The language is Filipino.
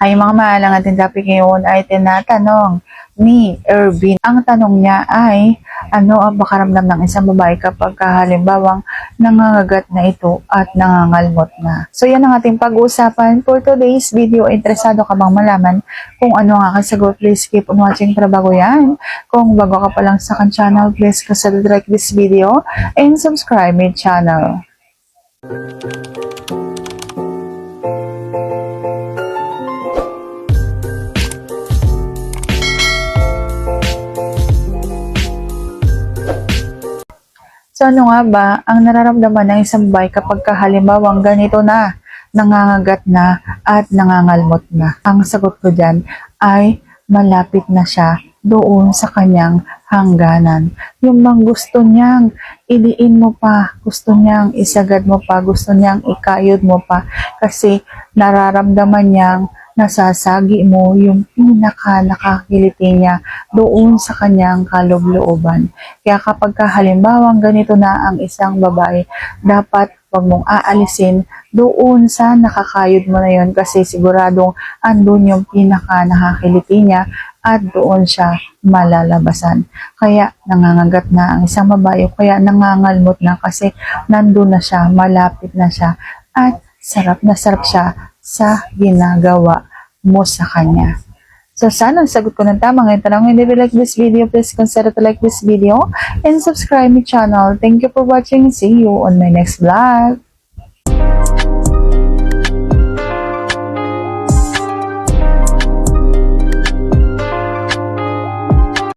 Ay mga maalang ating topic ngayon ay tinatanong ni Ervin. Ang tanong niya ay ano ang pakaramdam ng isang babae kapag halimbawang nangangagat na ito at nangangalmot na. So yan ang ating pag-uusapan for today's video. Interesado ka bang malaman kung ano ang aking sagot? Please keep on watching para bago yan. Kung bago ka pa lang sa kan channel, please consider like this video and subscribe my channel. So ano nga ba ang nararamdaman ng isang babae kapag halimbawang ganito na, nangangagat na at nangangalmot na? Ang sagot ko dyan ay malapit na siya doon sa kanyang hangganan. Yung bang gusto niyang iliin mo pa, gusto niyang isagad mo pa, gusto niyang ikayod mo pa kasi nararamdaman niyang nasasagi mo yung pinaka nakakiliti niya doon sa kanyang kaloob-looban. Kaya kapag ka halimbawang ganito na ang isang babae, dapat wag mong aalisin doon sa nakakayod mo na yon kasi siguradong andun yung pinaka nakakiliti niya at doon siya malalabasan. Kaya nangangagat na ang isang babae, kaya nangangalmot na kasi nandun na siya, malapit na siya at sarap na sarap siya sa ginagawa mo sa kanya. So, sana sagot ko ng tama ngayon tanong. Hindi you like this video, please consider to like this video and subscribe my channel. Thank you for watching. See you on my next vlog.